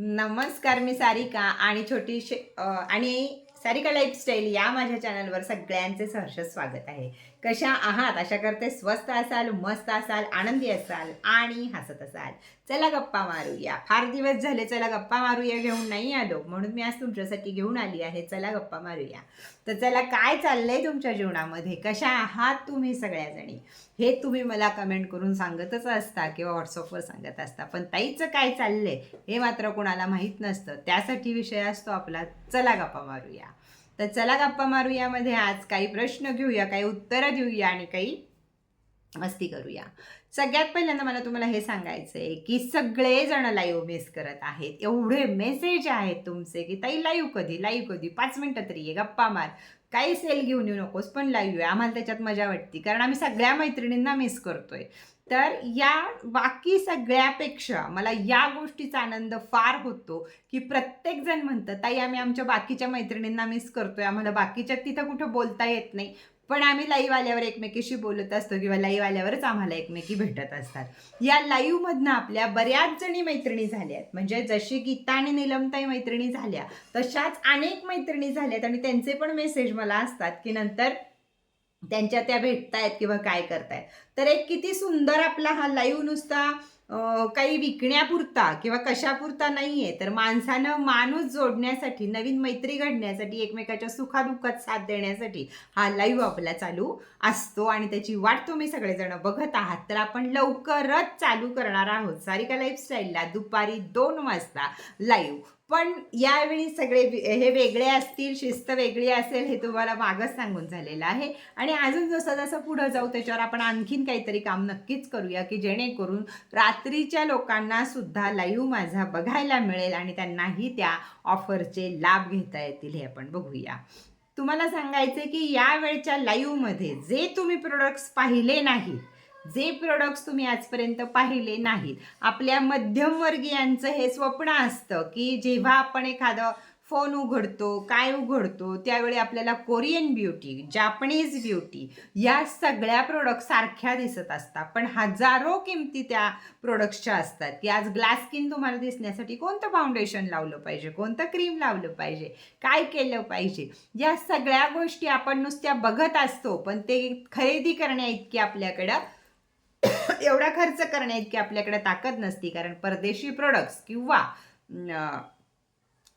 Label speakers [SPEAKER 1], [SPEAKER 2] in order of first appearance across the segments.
[SPEAKER 1] नमस्कार मी सारिका आणि छोटी आणि सारिका लाईफस्टाईल या माझ्या चॅनलवर सगळ्यांचे सहर्ष स्वागत आहे. कशा आहात? आशा करते स्वस्त असाल मस्त असाल आनंदी असाल आणि हसत असाल. चला गप्पा मारूया. फार दिवस झाले चला गप्पा मारूया घेऊन. नाही आलो. म्हणून मी आज तुमच्यासाठी घेऊन आली आहे. चला गप्पा मारूया. तर चला काय चाललंय तुमच्या जीवनामध्ये? कशा आहात तुम्ही सगळ्याजणी? हे तुम्ही मला कमेंट करून सांगतच असता किंवा व्हॉट्सअपवर सांगत असता. पण ताईचं काय चाललंय हे मात्र कोणाला माहीत नसतं. त्यासाठी विषय असतो आपला. चला गप्पा मारूया. तर चला गप्पा मारूयामध्ये आज काही प्रश्न घेऊया काही उत्तरं देऊया आणि काही मस्ती करूया. सगळ्यात पहिल्यांदा मला तुम्हाला हे सांगायचं आहे की सगळेजण लाईव्ह मिस करत आहेत. एवढे मेसेज आहेत तुमचे की ताई लाईव्ह कधी लाईव्ह कधी? पाच मिनटं तरी ये गप्पा मार. काही सेल घेऊन येऊ नकोस पण लाईव्ह आहे. आम्हाला त्याच्यात मजा वाटते. कारण आम्ही सगळ्या मैत्रिणींना मिस करतोय. तर या बाकी सगळ्यापेक्षा मला या गोष्टीचा आनंद फार होतो की प्रत्येक जण म्हणतं ताई आम्ही आमच्या बाकीच्या मैत्रिणींना मिस करतोय आम्हाला बाकीच्या तिथं कुठं बोलता येत नाही. पण आम्ही लाईव्ह आल्यावर एकमेकीशी बोलत असतो किंवा लाईव्ह आल्यावरच आम्हाला एकमेकी भेटत असतात. या लाईव्हमधनं आपल्या बऱ्याच जणी मैत्रिणी झाल्या आहेत म्हणजे जशी गीता आणि निलमताई मैत्रिणी झाल्या तशाच अनेक मैत्रिणी झाल्यात आणि त्यांचे पण मेसेज मला असतात की नंतर त्यांच्या त्या भेटतायत किंवा काय करतायत. तर एक किती सुंदर आपला हा लाईव्ह नुसता काही विकण्यापुरता किंवा कशापुरता नाही आहे तर माणसानं माणूस जोडण्यासाठी नवीन मैत्री घडण्यासाठी एकमेकाच्या सुखादुःखात साथ देण्यासाठी हा लाईव्ह आपला चालू असतो आणि त्याची वाट तुम्ही सगळेजण बघत आहात. तर आपण लवकरच चालू करणार आहोत सारिका लाईफस्टाईलला दुपारी दोन वाजता लाईव्ह पण यावेळी सगळे हे वेगळे असतील शिस्त वेगळी असेल हे तुम्हाला मागच सांगून झालेलं आहे. आणि अजून जसं जसं पुढं जाऊ त्याच्यावर आपण आणखीन काहीतरी काम नक्कीच करूया की जेणेकरून रात्रीच्या लोकांना सुद्धा लाईव्ह माझा बघायला मिळेल आणि त्यांनाही त्या ऑफरचे लाभ घेता येतील हे आपण बघूया. तुम्हाला सांगायचे की या वेळच्या लाईव्हमध्ये जे तुम्ही प्रोडक्ट्स पाहिले नाहीत जे प्रोडक्ट्स तुम्ही आजपर्यंत पाहिले नाहीत. आपल्या मध्यमवर्गीयांचं हे स्वप्न असतं की जेव्हा आपण एखादं फोन उघडतो काय उघडतो त्यावेळी आपल्याला कोरियन ब्युटी जापनीज ब्युटी या सगळ्या प्रोडक्ट सारख्या दिसत असतात. पण हजारो किमती त्या प्रोडक्ट्सच्या असतात की आज ग्लास स्किन तुम्हाला दिसण्यासाठी कोणतं फाउंडेशन लावलं पाहिजे कोणतं क्रीम लावलं पाहिजे काय केलं पाहिजे या सगळ्या गोष्टी आपण नुसत्या बघत असतो पण ते खरेदी करण्या इतकी आपल्याकडं एवढा खर्च करण्या इतकी आपल्याकडे ताकद नसती कारण परदेशी प्रोडक्ट्स किंवा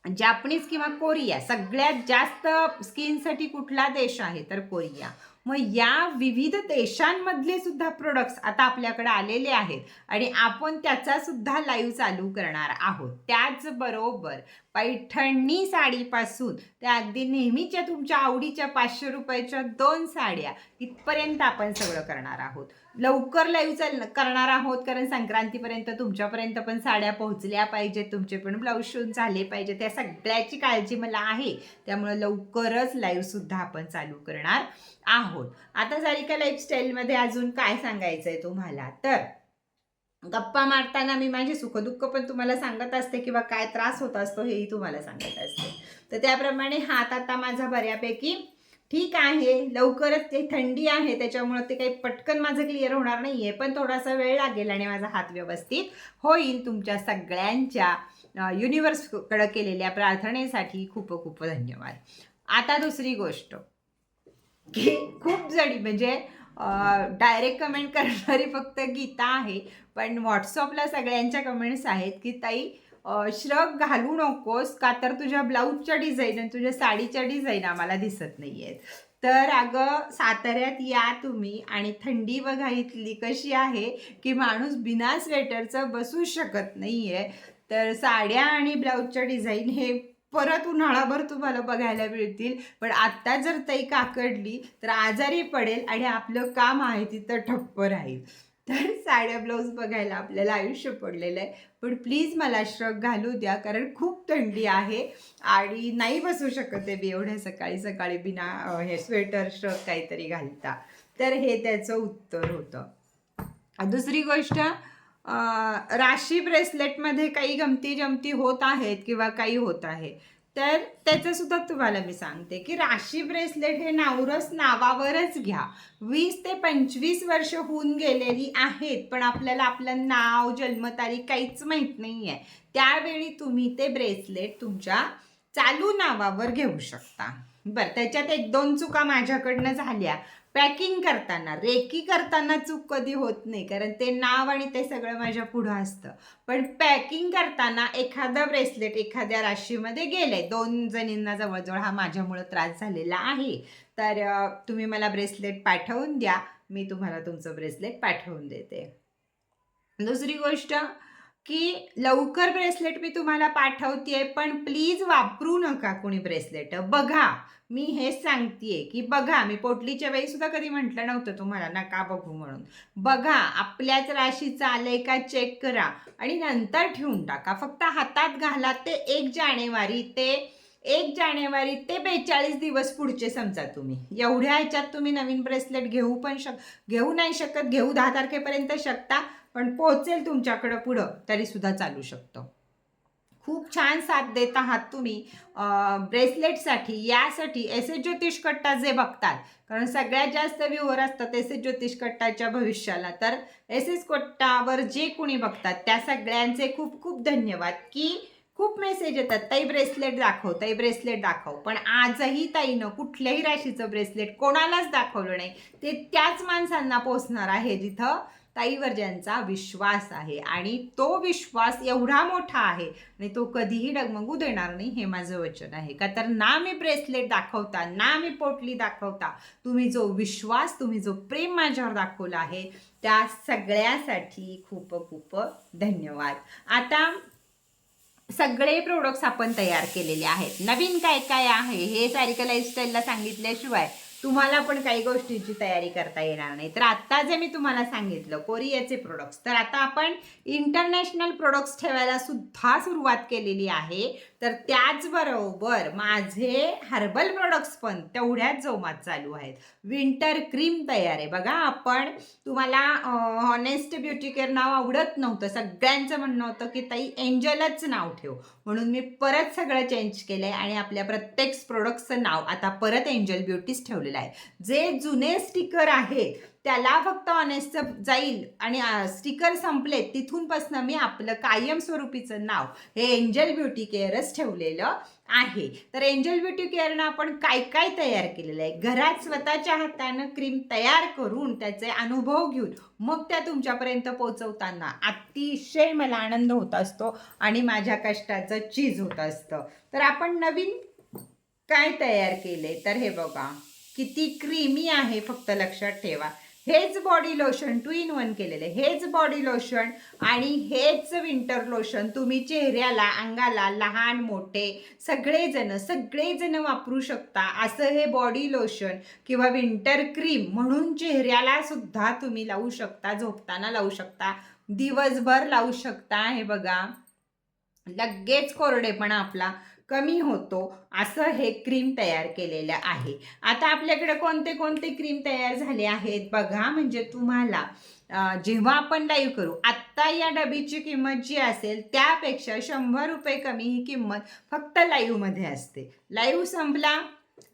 [SPEAKER 1] जापनीज किंवा कोरिया सगळ्यात जास्त स्किनसाठी कुठला देश आहे तर कोरिया मग या विविध देशांमधले सुद्धा प्रोडक्ट्स आता आपल्याकडे आलेले आहेत आणि आपण त्याचा सुद्धा लाईव्ह चालू करणार आहोत. त्याचबरोबर पैठणी साडीपासून त्या अगदी नेहमीच्या तुमच्या आवडीच्या पाचशे रुपयाच्या दोन साड्या इथपर्यंत आपण सगळं करणार आहोत. लवकर लाईव्ह चाल करणार आहोत कारण संक्रांतीपर्यंत तुमच्यापर्यंत पण साड्या पोहोचल्या पाहिजेत तुमचे पण ब्लाऊज शिवून झाले पाहिजेत त्या सगळ्याची काळजी मला आहे. त्यामुळे लवकरच लाईव्हसुद्धा आपण चालू करणार आहोत. आता सारिका लाईफस्टाईलमध्ये अजून काय सांगायचं आहे तुम्हाला? तर गप्पा मारताना मी माझे सुखदुःख पण तुम्हाला सांगत असते किंवा काय त्रास होत असतो हेही तुम्हाला सांगत असते. तर त्याप्रमाणे हात आता माझा बऱ्यापैकी ठीक आहे लवकरच ते थंडी आहे त्याच्यामुळं ते काही पटकन माझं क्लिअर होणार नाही आहे पण थोडासा वेळ लागेल आणि माझा हात व्यवस्थित होईल तुमच्या सगळ्यांच्या युनिवर्सकडं केलेल्या प्रार्थनेसाठी खूप खूप धन्यवाद. आता दुसरी गोष्ट की खूप जणी म्हणजे डायरेक्ट कमेंट करणारी फक्त गीता आहे पण व्हॉट्सअपला सगळ्यांच्या कमेंट्स आहेत की ताई श्रग घालू नकोस का तर तुझ्या ब्लाऊजच्या डिझाईन आणि तुझ्या साडीच्या डिझाईन आम्हाला दिसत नाही आहेत तर अगं साताऱ्यात या तुम्ही आणि थंडी बघा इथली कशी आहे की माणूस बिना स्वेटरचं बसू शकत नाही आहे तर साड्या आणि ब्लाऊजच्या डिझाईन हे परत उन्हाळाभर तुम्हाला बघायला मिळतील. पण आत्ता जर ताई काकडली तर आजारी पडेल आणि आपलं काम आहे तिथं ठप्प राहील. तर साड्या ब्लाऊज बघायला आपल्याला आयुष्य पडलेलं आहे. पण प्लीज मला श्रग घालू द्या कारण खूप थंडी आहे आणि नाही बसू शकत आहे मी एवढ्या सकाळी सकाळी बिना हे स्वेटर श्रग काहीतरी घालता. तर हे त्याचं उत्तर होतं. दुसरी गोष्ट राशी ब्रेसलेटमध्ये काही गमती जमती होत आहेत किंवा काही होत आहे? तर त्याचं सुद्धा तुम्हाला मी सांगते की राशी ब्रेसलेट हे नावरस नावावरच घ्या. वीस ते पंचवीस वर्ष होऊन गेलेली आहेत पण आपल्याला आपलं नाव जन्मतारीख काहीच माहीत नाही आहे त्यावेळी तुम्ही ते ब्रेसलेट तुमच्या चालू नावावर घेऊ शकता. बरं त्याच्यात एक दोन चुका माझ्याकडनं झाल्या. पॅकिंग करताना रेकी करताना चूक कधी होत नाही कारण ते नाव आणि ते सगळं माझ्या पुढं असतं. पण पॅकिंग करताना एखादा ब्रेसलेट एखाद्या राशीमध्ये गेले दोन जणींना जवळजवळ हा माझ्यामुळं त्रास झालेला आहे. तर तुम्ही मला ब्रेसलेट पाठवून द्या मी तुम्हाला तुमचं ब्रेसलेट पाठवून देते. दुसरी गोष्ट की लवकर ब्रेसलेट मी तुम्हाला पाठवते पण प्लीज वापरू नका कोणी ब्रेसलेट. बघा मी हेच सांगतेय की बघा मी पोटलीच्या वेळी सुद्धा कधी म्हटलं नव्हतं तुम्हाला नका बघू म्हणून. बघा आपल्याच राशीचं आलंय का चेक करा आणि नंतर ठेवून टाका. फक्त हातात घाला ते एक जानेवारी ते एक जानेवारी ते बेचाळीस दिवस पुढचे समजा तुम्ही. एवढ्या ह्याच्यात तुम्ही नवीन ब्रेसलेट घेऊ पण शक घेऊ नाही शकत घेऊ दहा तारखेपर्यंत शकता पण पोहोचेल तुमच्याकडं पुढं तरीसुद्धा चालू शकतो. खूप छान साथ देत आहात तुम्ही ब्रेसलेटसाठी यासाठी एस एस ज्योतिष कट्टा जे बघतात कारण सगळ्यात जास्त व्ह्यूवर असतात एस एस ज्योतिष कट्टाच्या भविष्याला. तर एस एस कट्टावर जे कोणी बघतात त्या सगळ्यांचे खूप खूप धन्यवाद की खूप मेसेज येतात. ताई ब्रेसलेट दाखव ताई ब्रेसलेट दाखव. पण आजही ताईनं कुठल्याही राशीचं ब्रेसलेट कोणालाच दाखवलं नाही. ते त्याच माणसांना पोचणार आहे जिथं ताईवर ज्यांचा विश्वास आहे. आणि तो विश्वास एवढा मोठा आहे आणि तो कधीही डगमगू देणार नाही हे माझं वचन आहे. का तर ना मी ब्रेसलेट दाखवता ना मी पोटली दाखवता तुम्ही जो विश्वास तुम्ही जो प्रेम माझ्यावर दाखवला आहे त्या सगळ्यासाठी खूप खूप धन्यवाद. आता सगळे प्रोडक्ट्स आपण तयार केलेले आहेत. नवीन काय काय आहे हे सारिका लाईफस्टाईलला सांगितल्याशिवाय तुम्हाला पण काही गोष्टींची तयारी करता येणार नाही. तर आत्ता जे मी तुम्हाला सांगितलं कोरियाचे प्रोडक्ट्स तर आता आपण इंटरनॅशनल प्रोडक्ट्स ठेवायला सुद्धा सुरुवात केलेली आहे. तर त्याचबरोबर माझे हर्बल प्रोडक्ट्स पण तेवढ्याच जोमात चालू आहेत. विंटर क्रीम तयार आहे. बघा आपण तुम्हाला हॉनेस्ट ब्युटी केअर नाव आवडत नव्हतं. सगळ्यांचं म्हणणं होतं की ताई एंजलच नाव ठेव. म्हणून मी परत सगळं चेंज केलं आहे आणि आपल्या प्रत्येक प्रोडक्टचं नाव आता परत एंजल ब्युटीज ठेवलेलं आहे. जे जुने स्टिकर आहेत त्याला फक्त ऑनेस्टचं जाईल आणि स्टिकर संपले तिथूनपासून मी आपलं कायमस्वरूपीचं नाव हे एंजल ब्युटी केअरच ठेवलेलं आहे. तर एंजल ब्युटी केअरनं आपण काय काय तयार केलेलं आहे? घरात स्वतःच्या हातानं क्रीम तयार करून त्याचे अनुभव घेऊन मग त्या तुमच्यापर्यंत पोहोचवताना अतिशय मला आनंद होत असतो आणि माझ्या कष्टाचं चीज होत असतं. तर आपण नवीन काय तयार केले? तर हे बघा किती क्रीमी आहे फक्त लक्षात ठेवा. हेच body lotion two in one केलेले हेच बॉडी लोशन आणि हेच विंटर लोशन तुम्ही चेहऱ्याला अंगाला लहान मोठे सगळेजण सगळेजण वापरू शकता. असं हे बॉडी लोशन किंवा विंटर क्रीम म्हणून चेहऱ्याला सुद्धा तुम्ही लावू शकता झोपताना लावू शकता. दिवसभर लावू शकता. हे बघा. लगेच कोरडेपणा आपला कमी होतो असं हे क्रीम तयार केलेलं आहे. आता आपल्याकडे कोणते कोणते क्रीम तयार झाले आहेत? बघा म्हणजे तुम्हाला जेव्हा आपण लाईव्ह करू आत्ता या डबीची किंमत जी असेल त्यापेक्षा शंभर रुपये कमी ही किंमत फक्त लाईव्हमध्ये असते. लाईव्ह संपला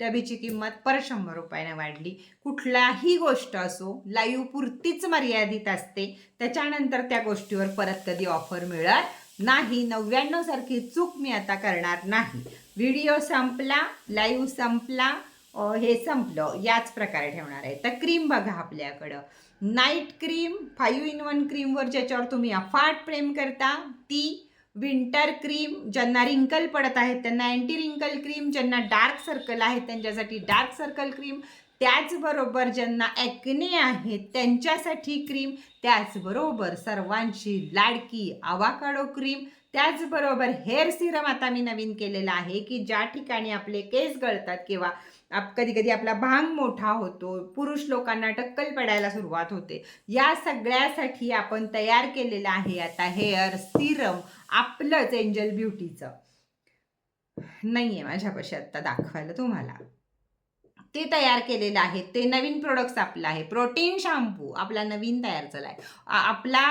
[SPEAKER 1] डबीची किंमत परत शंभर रुपयाने वाढली. कुठलाही गोष्ट असो लाईव्ह पुरतीच मर्यादित असते. त्याच्यानंतर त्या गोष्टीवर परत कधी ऑफर मिळत नाही नव्याण्णव सारखी चूक मी आता करणार नाही. व्हिडिओ संपला लाईव्ह संपला हे संपलं याच प्रकारे ठेवणार आहे. तर क्रीम बघा आपल्याकडं. Night cream five in one क्रीमवर ज्याच्यावर तुम्ही अफाट प्रेम करता ती विंटर क्रीम ज्यांना रिंकल पडत आहेत त्यांना अँटी रिंकल क्रीम ज्यांना डार्क सर्कल आहेत त्यांच्यासाठी डार्क सर्कल क्रीम त्याचबरोबर ज्यांना ॲक्ने आहेत त्यांच्यासाठी क्रीम त्याचबरोबर सर्वांची लाडकी आवाकाडो क्रीम त्याचबरोबर हेअर सिरम आता मी नवीन केलेला आहे की ज्या ठिकाणी आपले केस गळतात किंवा आप कधी कधी आपला भांग मोठा होतो पुरुष लोकांना टक्कल पडायला सुरुवात होते या सगळ्यासाठी आपण तयार केलेलं आहे आता हेअर सिरम आपलंच एंजल ब्युटीचं नाही आहे माझ्यापाशी आत्ता दाखवायला तुम्हाला. ते तयार केलेलं आहे. ते नवीन प्रोडक्ट्स आपलं आहे. प्रोटीन शॅम्पू आपला नवीन तयार झाला आहे आपला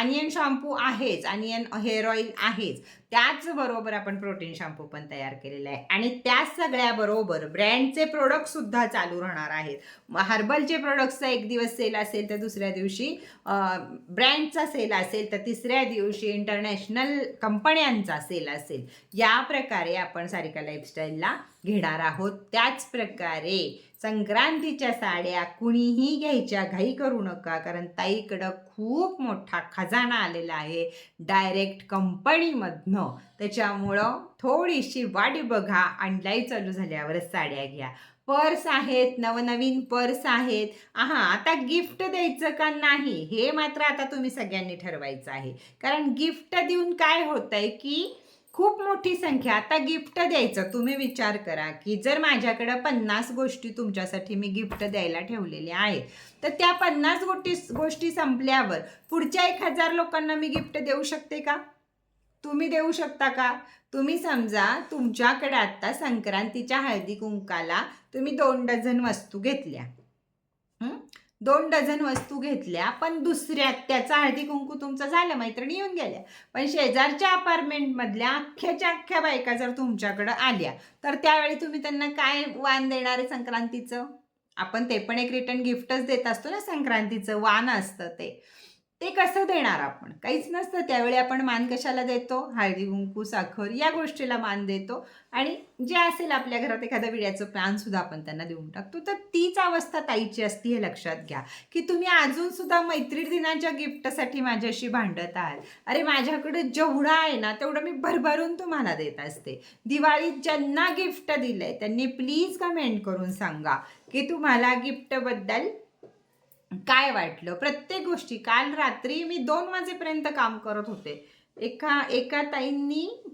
[SPEAKER 1] अनियन शॅम्पू आहेच. अनियन हेअर ऑइल आहेच. त्याचबरोबर आपण प्रोटीन शॅम्पू पण तयार केलेला आहे. आणि त्या सगळ्याबरोबर ब्रँडचे प्रोडक्टसुद्धा चालू राहणार आहेत. हर्बलचे प्रोडक्टचा एक दिवस सेल असेल तर दुसऱ्या दिवशी ब्रँडचा सेल असेल तर तिसऱ्या दिवशी इंटरनॅशनल कंपन्यांचा सेल असेल. या प्रकारे आपण सारिका लाईफस्टाईलला घेणार आहोत. त्याच प्रकारे संक्रांतीच्या साड्या कुणीही घ्यायच्या घाई करू नका कारण ताईकडं खूप मोठा खजाना आलेला आहे डायरेक्ट कंपनीमधनं. त्याच्यामुळं थोडीशी वाट बघा अंडलाई चालू झाल्यावरच साड्या घ्या. पर्स आहेत नवनवीन पर्स आहेत. आहा आता गिफ्ट द्यायचं का नाही? हे मात्र आता तुम्ही सगळ्यांनी ठरवायचं आहे. कारण गिफ्ट देऊन काय होत आहे की खूप मोठी संख्या. आता गिफ्ट द्यायचं. तुम्ही विचार करा की जर माझ्याकडं पन्नास गोष्टी तुमच्यासाठी मी गिफ्ट द्यायला ठेवलेल्या आहेत तर त्या पन्नास गोष्टी गोष्टी संपल्यावर पुढच्या एक हजार लोकांना मी गिफ्ट देऊ शकते का? तुम्ही देऊ शकता का? तुम्ही समजा तुमच्याकडे आता संक्रांतीच्या हळदी कुंकाला तुम्ही दोन डझन वस्तू घेतल्या. दोन डझन वस्तू घेतल्या पण दुसऱ्यात त्याचा हळदी कुंकू तुमचं झालं मैत्रिणी येऊन गेल्या. पण शेजारच्या अपार्टमेंटमधल्या अख्ख्याच्या अख्ख्या बायका जर तुमच्याकडं आल्या तर त्यावेळी तुम्ही त्यांना काय वाण देणार आहे संक्रांतीचं? आपण ते पण एक रिटर्न गिफ्टच देत असतो ना संक्रांतीचं वाण असतं ते. ते कसं देणार आपण? काहीच नसतं. त्यावेळी आपण मान कशाला देतो? हळदी कुंकू साखर या गोष्टीला मान देतो. आणि जे असेल आपल्या घरात एखाद्या विड्याचं प्लॅन सुद्धा आपण त्यांना देऊन टाकतो. तर तीच अवस्था ताईची असती हे लक्षात घ्या. की तुम्ही अजून सुद्धा मैत्री दिनाच्या गिफ्टसाठी माझ्याशी भांडत आहात. अरे माझ्याकडे जेवढं आहे ना तेवढं मी भरभरून तुम्हाला देत असते. दिवाळीत ज्यांना गिफ्ट दिलंय त्यांनी प्लीज कमेंट करून सांगा की तुम्हाला गिफ्टबद्दल काय वाटलं? प्रत्येक गोष्टी. काल रात्री मी दोन वाजेपर्यंत काम करत होते. एका एका ताईंनी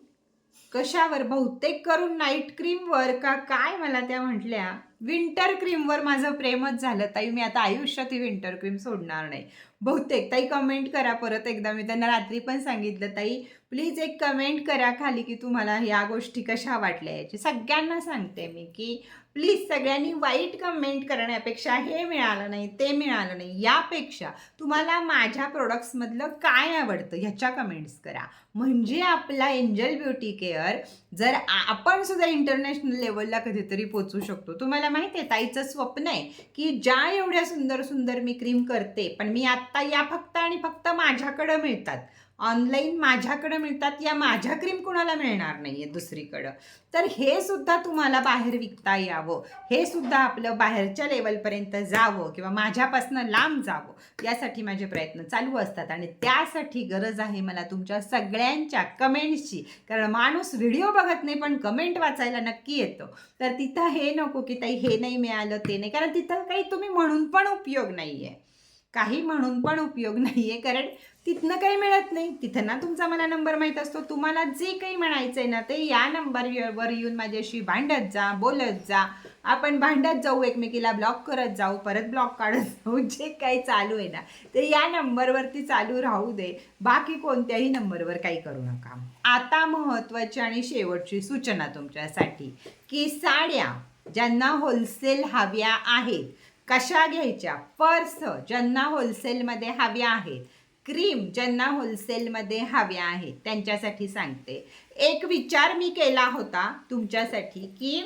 [SPEAKER 1] कशावर? बहुतेक करून नाईट क्रीमवर का? काय मला त्या म्हटल्या? विंटर क्रीमवर माझं प्रेमच झालं. ताई मी आता आयुष्यात ही विंटर क्रीम सोडणार नाही. बहुतेक ताई कमेंट करा परत एकदा. मी त्यांना रात्री पण सांगितलं ताई प्लीज एक कमेंट करा खाली की तुम्हाला या गोष्टी कशा वाटल्या याची. सगळ्यांना सांगते मी की प्लीज सगळ्यांनी वाईट कमेंट करण्यापेक्षा हे मिळालं नाही ते मिळालं नाही. यापेक्षा तुम्हाला माझ्या प्रोडक्ट्समधलं काय आवडतं ह्याच्या कमेंट्स करा. म्हणजे आपला एंजल ब्युटी केअर जर आपण सुद्धा इंटरनॅशनल लेवलला कधीतरी पोचू शकतो. तुम्हाला माहिती आहे ताईचं स्वप्न आहे की ज्या एवढ्या सुंदर सुंदर मी क्रीम करते पण मी आत्ता या फक्त आणि फक्त माझ्याकडं मिळतात. ऑनलाईन माझ्याकडं मिळतात या माझ्या क्रीम कुणाला मिळणार नाही आहे दुसरीकडं. तर हे सुद्धा तुम्हाला बाहेर विकता यावं. हे सुद्धा आपलं बाहेरच्या लेवलपर्यंत जावं किंवा माझ्यापासनं लांब जावं यासाठी माझे प्रयत्न चालू असतात. आणि त्यासाठी गरज आहे मला तुमच्या सगळ्यांच्या कमेंट्सची. कारण माणूस व्हिडिओ बघत नाही पण कमेंट वाचायला नक्की येतो. तर तिथं हे नको की ताई हे नाही मिळालं ते नाही. कारण तिथं काही तुम्ही म्हणून पण उपयोग नाही आहे काही म्हणून पण उपयोग नाही आहे कारण तिथनं काही मिळत नाही. तिथं ना तुमचा मला नंबर माहीत असतो तुम्हाला जे काही म्हणायचं आहे ना ते या नंबरवर येऊन माझ्याशी भांडत जा बोलत जा. आपण भांडत जाऊ एकमेकीला ब्लॉक करत जाऊ परत ब्लॉक काढत जाऊ जे काही चालू आहे ना ते या नंबरवरती चालू राहू दे. बाकी कोणत्याही नंबरवर काही करू नका. आता महत्त्वाची आणि शेवटची सूचना तुमच्यासाठी की साड्या ज्यांना होलसेल हव्या आहेत कशा घ्यायच्या? पर्स ज्यांना होलसेलमध्ये हव्या आहेत. क्रीम ज्यांना होलसेलमध्ये हव्या आहेत. त्यांच्यासाठी सांगते. एक विचार मी केला होता तुमच्यासाठी की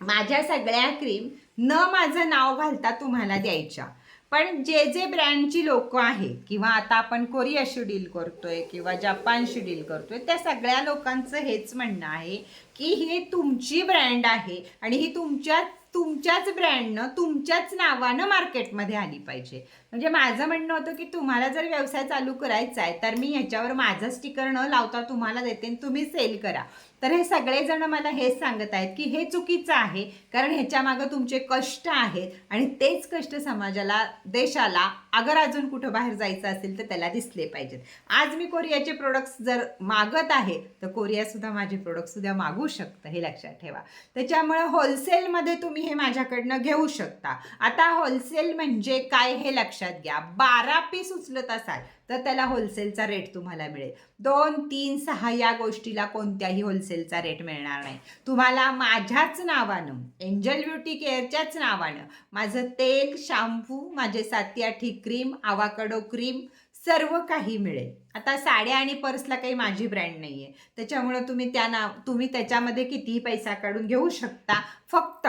[SPEAKER 1] माझ्या सगळ्या क्रीम न माझं नाव घालता तुम्हाला द्यायच्या. पण जे जे ब्रँडची लोक आहेत किंवा आता आपण कोरियाशी डील करतोय किंवा जपानशी डील करतोय त्या सगळ्या लोकांचं हेच म्हणणं आहे की ही तुमची ब्रँड आहे आणि ही तुमच्या तुमच्याच ब्रँडनं तुमच्याच नावानं मार्केटमध्ये आली पाहिजे. म्हणजे माझं म्हणणं होतं की तुम्हाला जर व्यवसाय चालू करायचा आहे तर मी ह्याच्यावर माझं स्टिकर न लावता तुम्हाला देते आणि तुम्ही सेल करा. तर हे सगळेजण मला हेच सांगत आहेत की हे चुकीचं आहे कारण ह्याच्या मागं तुमचे कष्ट आहेत आणि तेच कष्ट समाजाला देशाला अगर अजून कुठं बाहेर जायचं असेल तर त्याला दिसले पाहिजेत. आज मी कोरियाचे प्रोडक्ट्स जर मागत आहे तर कोरियासुद्धा माझे प्रोडक्टसुद्धा मागू शकतं हे लक्षात ठेवा. त्याच्यामुळे होलसेलमध्ये तुम्ही हे माझ्याकडनं घेऊ शकता. आता होलसेल म्हणजे काय हे लक्षात घ्या. बारा पीस उचलत असाल तर त्याला होलसेलचा रेट तुम्हाला मिळेल. दोन तीन सहा या गोष्टीला कोणत्याही होलसेलचा रेट मिळणार नाही. तुम्हाला माझ्याच नावानं एंजल ब्युटी केअरच्याच नावानं माझं तेल शॅम्पू माझे साती आठी क्रीम आवाकडो क्रीम सर्व काही मिळेल. आता साड्या आणि पर्सला काही माझी ब्रँड नाही आहे त्याच्यामुळं तुम्ही त्या नाव तुम्ही त्याच्यामध्ये कितीही पैसा काढून घेऊ शकता. फक्त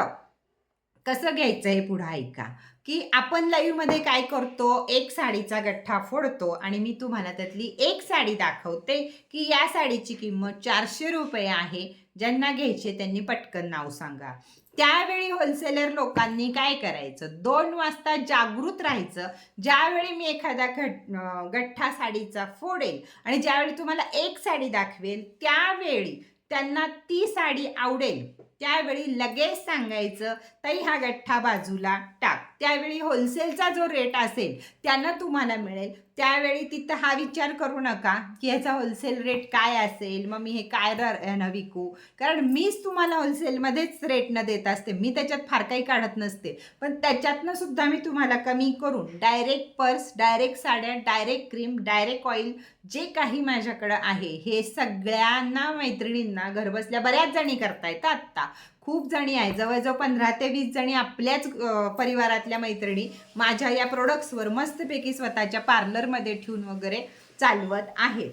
[SPEAKER 1] कसं घ्यायचं हे पुढं ऐका. की आपण लाईव्हमध्ये काय करतो? एक साडीचा गठ्ठा फोडतो आणि मी तुम्हाला त्यातली एक साडी दाखवते की या साडीची किंमत चारशे रुपये आहे. ज्यांना घ्यायचे त्यांनी पटकन नाव सांगा. त्यावेळी होलसेलर लोकांनी काय करायचं? दोन वाजता जागृत राहायचं. ज्यावेळी मी एखादा घट गठ्ठा साडीचा फोडेल आणि ज्यावेळी तुम्हाला एक साडी दाखवेल त्यावेळी त्यांना ती साडी आवडेल. त्यावेळी लगेच सांगायचं ताई हा गठ्ठा बाजूला टाक. त्यावेळी होलसेलचा जो रेट असेल त्यांना तुम्हाला मिळेल. त्यावेळी तिथं हा विचार करू नका की ह्याचा होलसेल रेट काय असेल मग मी हे काय रं विकू? कारण मीच तुम्हाला होलसेलमध्येच रेटनं देत असते. मी त्याच्यात फार काही काढत नसते. पण त्याच्यातनं सुद्धा मी तुम्हाला कमी करून डायरेक्ट पर्स डायरेक्ट साड्या डायरेक्ट क्रीम डायरेक्ट ऑइल जे काही माझ्याकडं आहे हे सगळ्यांना मैत्रिणींना घरबसल्या बऱ्याच जणी करता येतं आत्ता. खूप जणी आहे जवळजवळ पंधरा ते वीस जणी आपल्याच परिवारातल्या मैत्रिणी माझ्या या प्रोडक्ट्सवर मस्तपैकी स्वतःच्या पार्लरमध्ये ठेवून वगैरे चालवत आहेत.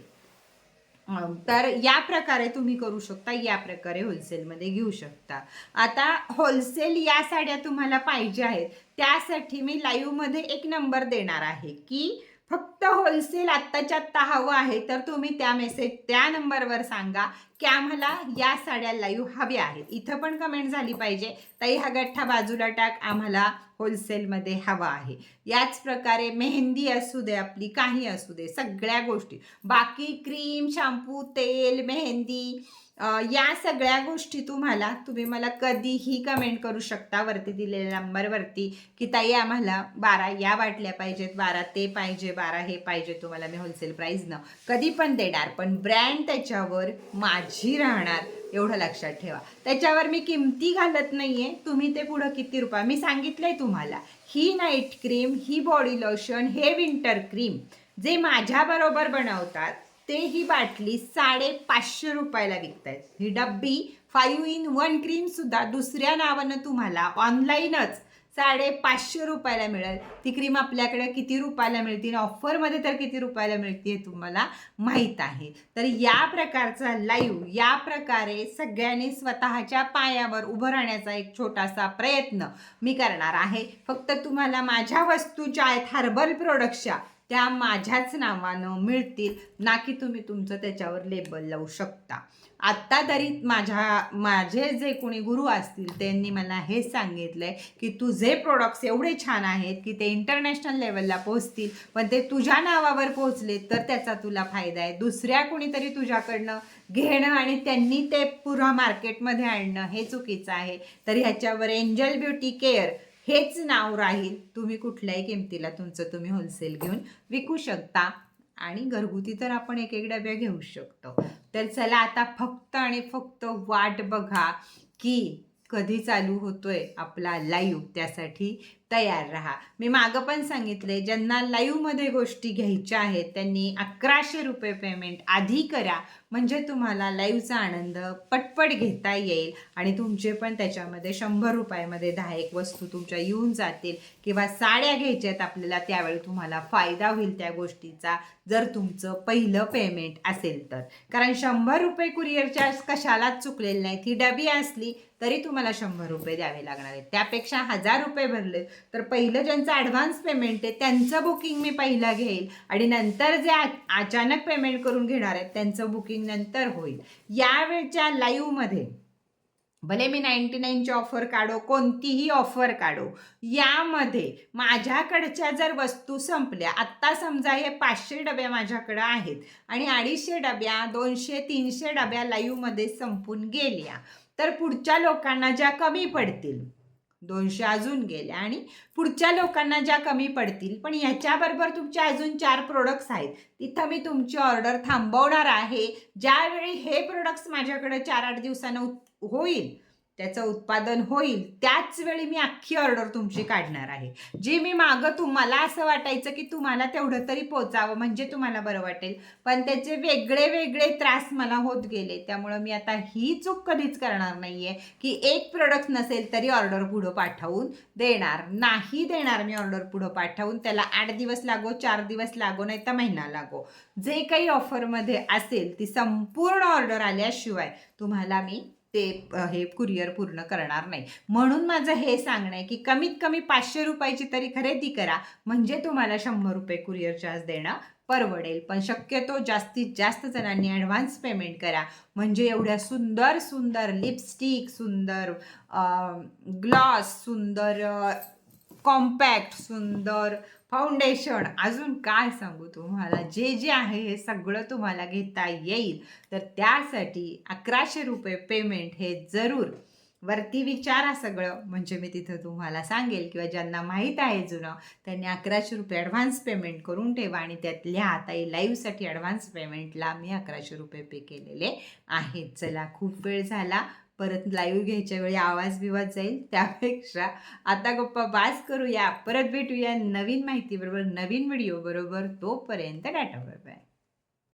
[SPEAKER 1] तर या प्रकारे तुम्ही करू शकता या प्रकारे होलसेलमध्ये घेऊ शकता. आता होलसेल या साड्या तुम्हाला पाहिजे आहेत. त्यासाठी मी लाईव्हमध्ये एक नंबर देणार आहे की फक्त होलसेल आत्ताच्या आत्ता हवं आहे तर तुम्ही त्या मेसेज त्या नंबरवर सांगा की आम्हाला या साड्या लाईव्ह हव्या आहेत. इथं पण कमेंट झाली पाहिजे. ताई हा गठ्ठा बाजूला टाक आम्हाला होलसेलमध्ये हवा आहे. याच प्रकारे मेहंदी असू दे आपली काही असू दे सगळ्या गोष्टी. बाकी क्रीम शॅम्पू तेल मेहंदी या सगळ्या गोष्टी तुम्हाला तुम्ही मला कधीही कमेंट करू शकता वरती दिलेल्या नंबरवरती की ताई आम्हाला बारा या बाटल्या पाहिजेत बारा ते पाहिजे बारा हे पाहिजे तुम्हाला मी होलसेल प्राईजनं कधी पण देणार. पण ब्रँड त्याच्यावर माझी राहणार एवढं लक्षात ठेवा. त्याच्यावर मी किमती घालत नाहीये तुम्ही ते पुढं किती रुपये मी सांगितलंय तुम्हाला. ही नाईट क्रीम ही बॉडी लोशन हे विंटर क्रीम जे माझ्याबरोबर बनवतात ते ही बाटली साडे पाचशे रुपयाला विकतायत. ही डब्बी फाईव्ह इन वन क्रीम सुद्धा दुसऱ्या नावानं तुम्हाला ऑनलाईनच साडे पाचशे रुपयाला मिळेल. ती क्रीम आपल्याकडे किती रुपयाला मिळते आणि ऑफरमध्ये तर किती रुपयाला मिळते हे तुम्हाला माहीत आहे. तर या प्रकारचा लाईव्ह या प्रकारे सगळ्यांनी स्वतःच्या पायावर उभं राहण्याचा एक छोटासा प्रयत्न मी करणार आहे. फक्त तुम्हाला माझ्या वस्तूच्या आहेत हर्बल प्रोडक्टच्या त्या माझ्याच नावानं मिळतील ना की तुम्ही तुमचं त्याच्यावर लेबल लावू शकता. आत्ता तरी माझ्या माझे जे कोणी गुरु असतील त्यांनी मला हेच सांगितलंय की तुझे प्रोडक्ट्स एवढे छान आहेत की ते इंटरनॅशनल लेवलला पोहोचतील पण ते तुझ्या नावावर पोहोचले तर त्याचा तुला फायदा आहे. दुसऱ्या कोणीतरी तुझ्याकडनं घेणं आणि त्यांनी ते पुरा मार्केटमध्ये आणणं हे चुकीचं आहे. तर ह्याच्यावर एंजल ब्युटी केअर हेच नाव राहील. तुम्ही कुठल्याही किमतीला तुमचं तुम्ही होलसेल घेऊन विकू शकता. आणि घरगुती तर आपण एक एक डब्या घेऊ शकतो. तर चला आता फक्त आणि फक्त वाट बघा की कधी चालू होतोय आपला लाईव्ह त्यासाठी. तयार राहा. मी मागं पण सांगितले ज्यांना लाईव्हमध्ये गोष्टी घ्यायच्या आहेत त्यांनी अकराशे रुपये पेमेंट आधी करा. म्हणजे तुम्हाला लाईव्हचा आनंद पटपट घेता येईल आणि तुमचे पण त्याच्यामध्ये शंभर रुपयामध्ये दहा एक वस्तू तुमच्या येऊन जातील किंवा साड्या घ्यायच्या आहेत आपल्याला त्यावेळी तुम्हाला फायदा होईल त्या गोष्टीचा जर तुमचं पहिलं पेमेंट असेल तर. कारण शंभर रुपये कुरिअर चार्ज कशालाच चुकलेले नाहीत. ही डबी असली तरी तुम्हाला शंभर रुपये द्यावे लागणार आहेत. त्यापेक्षा हजार रुपये भरले तर पहिलं ज्यांचं ॲडव्हान्स पेमेंट आहे त्यांचं बुकिंग मी पहिलं घेईल आणि नंतर जे अचानक पेमेंट करून घेणार आहेत त्यांचं बुकिंग नंतर होईल. यावेळच्या लाईव्हमध्ये भले मी नाईन्टी नाईनची ऑफर काढो कोणतीही ऑफर काढो यामध्ये माझ्याकडच्या जर वस्तू संपल्या आत्ता समजा हे पाचशे डब्या माझ्याकडं आहेत आणि अडीचशे डब्या दोनशे तीनशे डब्या लाईव्हमध्ये संपून गेल्या तर पुढच्या लोकांना ज्या कमी पडतील दोनशे अजून गेल्या आणि पुढच्या लोकांना ज्या कमी पडतील पण याच्याबरोबर तुमचे अजून चार प्रोडक्ट्स आहेत. तिथं मी तुमची ऑर्डर थांबवणार आहे. ज्यावेळी हे प्रोडक्ट्स माझ्याकडे चार आठ दिवसानं होईल त्याचं उत्पादन होईल त्याच वेळी मी अख्खी ऑर्डर तुमची काढणार आहे. जी मी मागं तुम्हाला असं वाटायचं की तुम्हाला तेवढं तरी पोचावं म्हणजे तुम्हाला बरं वाटेल. पण त्याचे वेगळे वेगळे त्रास मला होत गेले. त्यामुळं मी आता ही चूक कधीच करणार नाहीये की एक प्रोडक्ट नसेल तरी ऑर्डर पुढं पाठवून देणार. नाही देणार मी ऑर्डर पुढं पाठवून. त्याला आठ दिवस लागो चार दिवस लागो नाही तर महिना लागो. जे काही ऑफरमध्ये असेल ती संपूर्ण ऑर्डर आल्याशिवाय तुम्हाला मी ते हे कुरिअर पूर्ण करणार नाही. म्हणून माझं हे सांगणं आहे की कमीत कमी पाचशे रुपयाची तरी खरेदी करा. म्हणजे तुम्हाला शंभर रुपये कुरिअर चार्ज देणं परवडेल. पण शक्यतो जास्तीत जास्त जणांनी ॲडव्हान्स पेमेंट करा. म्हणजे एवढ्या सुंदर सुंदर लिपस्टिक सुंदर ग्लॉस सुंदर कॉम्पॅक्ट सुंदर फाउंडेशन. अजून काय सांगू तुम्हाला? जे जे आहे हे सगळं तुम्हाला घेता येईल. तर त्यासाठी अकराशे रुपये पेमेंट हे जरूर. वरती विचारा सगळं. म्हणजे मी तिथं तुम्हाला सांगेल किंवा ज्यांना माहीत आहे जुनं त्यांनी अकराशे रुपये ॲडव्हान्स पेमेंट करून ठेवा आणि त्यात लिहा. आता लाईव्हसाठी ॲडव्हान्स पेमेंटला मी अकराशे रुपये पे केलेले आहेत. चला खूप वेळ झाला. परत लाईव्ह घ्यायच्या वेळी आवाज बिवाज जाईल त्यापेक्षा आता गप्पा बास करूया. परत भेटूया नवीन माहितीबरोबर नवीन व्हिडिओ बरोबर तोपर्यंत डाटा बाय बाय